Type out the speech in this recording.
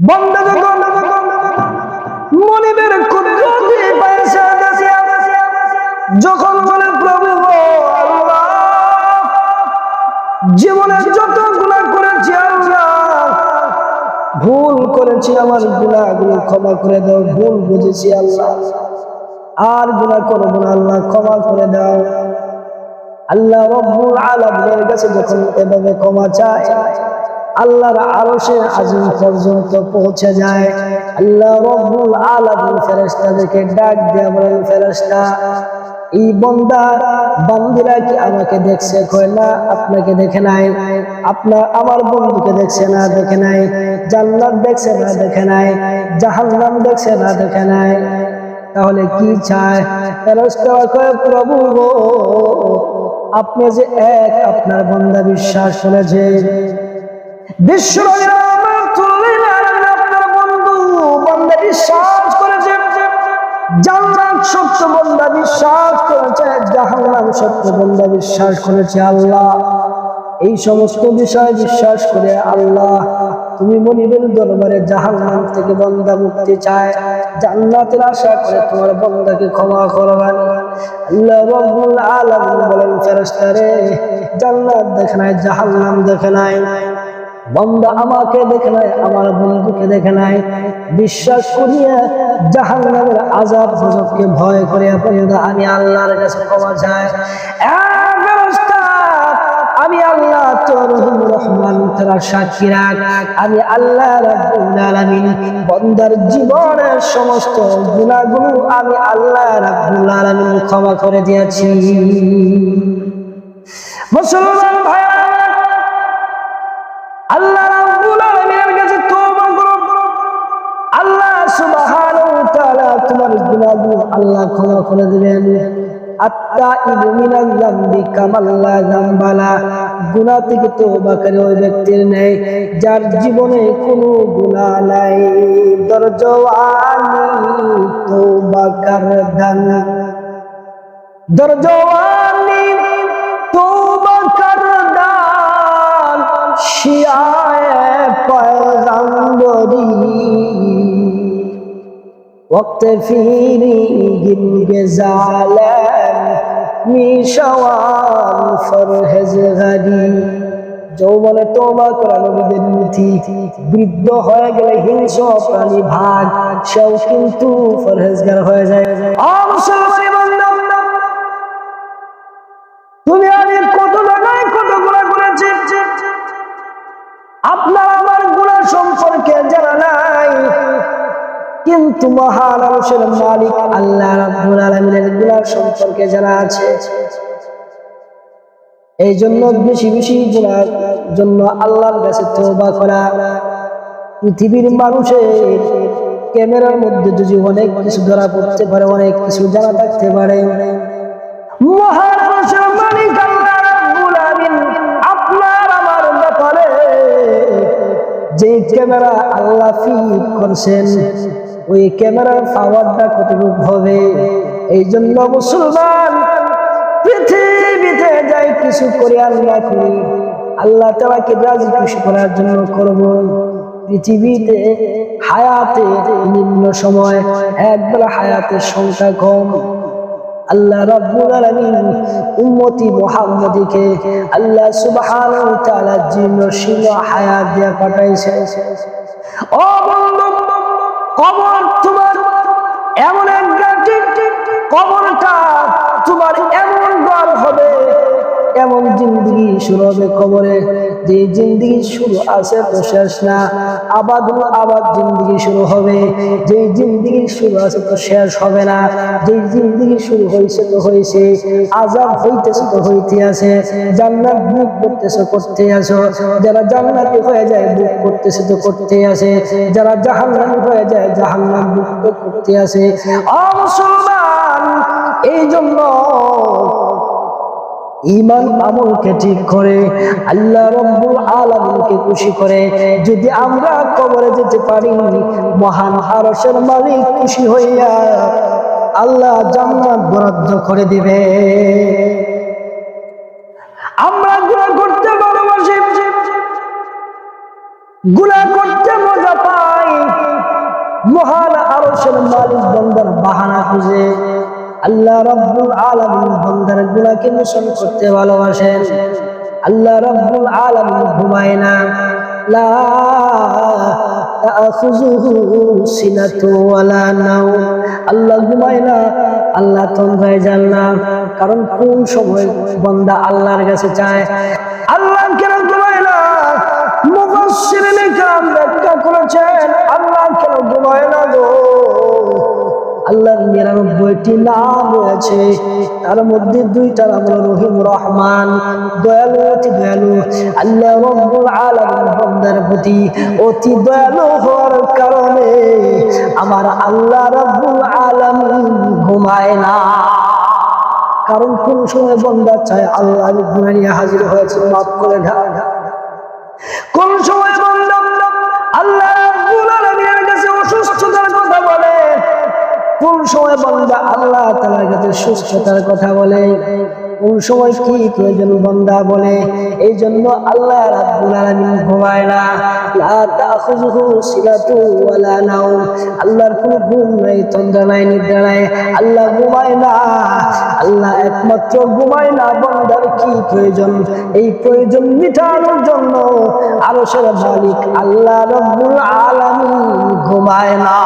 যখন মনিবের কুদরতি বলে প্রভু জীবনে যত গুণা করেছি আল্লাহ, ভুল করেছি, আমার গুণাগুলো ক্ষমা করে দাও, ভুল বুঝেছি আল্লাহ। আর গুণা করব না আল্লাহ, ক্ষমা করে দাও। আল্লাহ রব্বুল আলামিনের কাছে যখন এভাবে ক্ষমা চায় আল্লাহর আরশে আজিম পর্যন্ত পৌঁছে যায়। আল্লাহ রব্বুল আলামিন ফেরেশতাদেরকে ডাক দিয়ে বলেন, ফেরেশতা, এই বন্দা, বান্দিরা কি আমাকে দেখছে? কয়, না, আপনাকে দেখে নাই। আপনার, আমার বন্ধুকে দেখছে না, দেখে নাই। জান্নাত দেখছে না, দেখে নাই। জাহান্নাম দেখছে না, দেখে নাই। তাহলে কি চায়? কয়, প্রভু আপনি যে এক, আপনার বন্দা বিশ্বাস বিশ্ব বিশ্বাস করেছে জান্নাত আল্লাহ। এই সমস্ত বিষয় বিশ্বাস করে আল্লাহ, তুমি দরবারে থেকে বন্দা মুক্তি চায়। জান্নাতের আশা করে তোমার বন্দাকে ক্ষমা করবেন। আল্লাহ বলেন জান্নাত দেখে নাই দেখে নাই। বন্দা আমাকে দেখে নাই, আমার বন্ধুকে দেখে নাই। বিশ্বাস করিয়া জাহান নামের আজাব গজবকে ভয় করে বন্দা আমি আল্লাহর কাছে ক্ষমা চাই। আমি আল্লাহ রহমান তোরা সাক্ষী আমি আল্লাহ বন্দার জীবনের সমস্ত গুনাহগুলো আমি আল্লাহ রাব্বুল আলামিন ক্ষমা করে দিয়েছি। মুসলমান ভাইরা আল্লাহ যার জীবনে কোনো গুনাহ নাই। দরজওয়ানি তওবা করদান দরজওয়ানি শিয়ায় পয়গম্বরি وقت فيني جن جزالم মিশাওয়ান ফরহেজ গাড়ি যৌবনে তোমা করা নবীদের নীতি বৃদ্ধ হয়ে গেলে হিংস্র প্রাণী ভাগ সেও কিন্তু ফরহেজগার হয়ে যায় আ মুসলমানি বান্দা তুমি আমি কিন্তু মহান মানুষের মালিক আল্লাহ রাব্বুল আলামিনের গুণা সম্পর্কে জানা আছে। এই জন্য বেশি বেশি গুণার জন্য আল্লাহর কাছে তওবা করা। পৃথিবীর মানুষের ক্যামেরার মধ্যে যদি অনেক কিছু ধরা পড়তে পারে, অনেক কিছু জানা থাকতে পারে। যে ক্যামেরা আল্লাহ ফিট করছেন ওই ক্যামেরার পাওয়ারটা কতটুকু হবে? এই জন্য মুসলমান, পৃথিবীতে যাই কিছু করে আল্লাহ করি। আল্লাহ তালাকে রাজি খুশি করার জন্য করব। পৃথিবীতে হায়াতে নিম্ন সময়, একবেলা হায়াতের সংখ্যা কম। আল্লাহ রাব্বুল আলামিন উম্মতি মুহাম্মাদিকে আল্লাহ সুবহানাহু ওয়া তাআলা হায়াত দিয়ে পাঠাইছে ও কবর তোমার এমন কবরটা তোমার এমন ঘর হবে এমন জিন্দগি শুরু হবে কবরে। যে জিন্দগি শুরু আছে তো শেষ না। আবাদ আবাদ জিন্দগি শুরু হবে। যে জিন্দগি শুরু আছে তো শেষ হবে না। যে জিন্দগি শুরু হয়েছে তো হয়েছে। আজাব হইতেছে তো হইতে আছে। জান্নাত বুক করতেছে করতে আছো। যারা জান্নাতি হয়ে যায়, বুক করতেছে তো করতে আছে। যারা জাহান্নামি হয়ে যায়, জাহান্নাম বুক করতে আছে। অ মুসলমান, এই জন্য ইমান আমলকে ঠিক করে, আল্লাহ রব্বুল আলামিনকে খুশি করে। যদি আমরা কবরে যেতে পারি, মহান আরশের মালিক খুশি হইয়া আল্লাহ জান্নাত বরাদ্দ করে দিবে। আমরা গুনাহ করতে ভালোবাসি, গুনাহ করতে মজা পাই। মহান আরশের মালিক বন্দার বাহানা খুঁজে। আল্লাহ রব্বুল আলামিন বন্দার গুণাকে মোশন করতে ভালোবাসেন। আল্লাহ রব্বুল আলামিন ঘুমায় না। লা আল্লাহ ঘুমায় না, আল্লাহ তন্দ্রায় যান না। কারণ কোন সময় বন্দা আল্লাহর কাছে চায়? আল্লাহ কেন ঘুমায় না? মুফাসসিরিনে কাম ব্যাখ্যা করেছেন, আল্লাহ কেন ঘুমায় না গো? আল্লাহর নিরানব্বইটি নাম রয়েছে। তার মধ্যে দুইটা নাম হলো রহিম রহমান। দয়ালু, অতি দয়ালু। আল্লাহ রব্বুল আলামিন বান্দার প্রতি অতি দয়ালু হওয়ার কারণে আমার আল্লাহ রব্বুল আলামিন ঘুমায় না। কারণ কোন সময় বন্দা চায় আল্লাহ ঘুমে নিয়ে হাজির হয়েছে, মাফ করে ঢাকা কোন সময় কোন সময় বন্দা আল্লাহ তাআলার কাছে সুস্থতার কথা বলে? কোন সময় কি প্রয়োজন বন্দা বলে? এই জন্য আল্লাহ রাব্বুল আলামিন ঘুমায় না। লা তাখুযুহু সিলাতু ওয়ালা নাওম। আল্লাহর কোনো ঘুম নাই, তন্দ্রা নাই, নিদ্রা নাই। আল্লাহ ঘুমায় না। আল্লাহ একমাত্র ঘুমায় না বন্দার কি প্রয়োজন? এই প্রয়োজন মিটানোর জন্য আরশের মালিক আল্লাহ রাব্বুল আলামিন ঘুমায় না।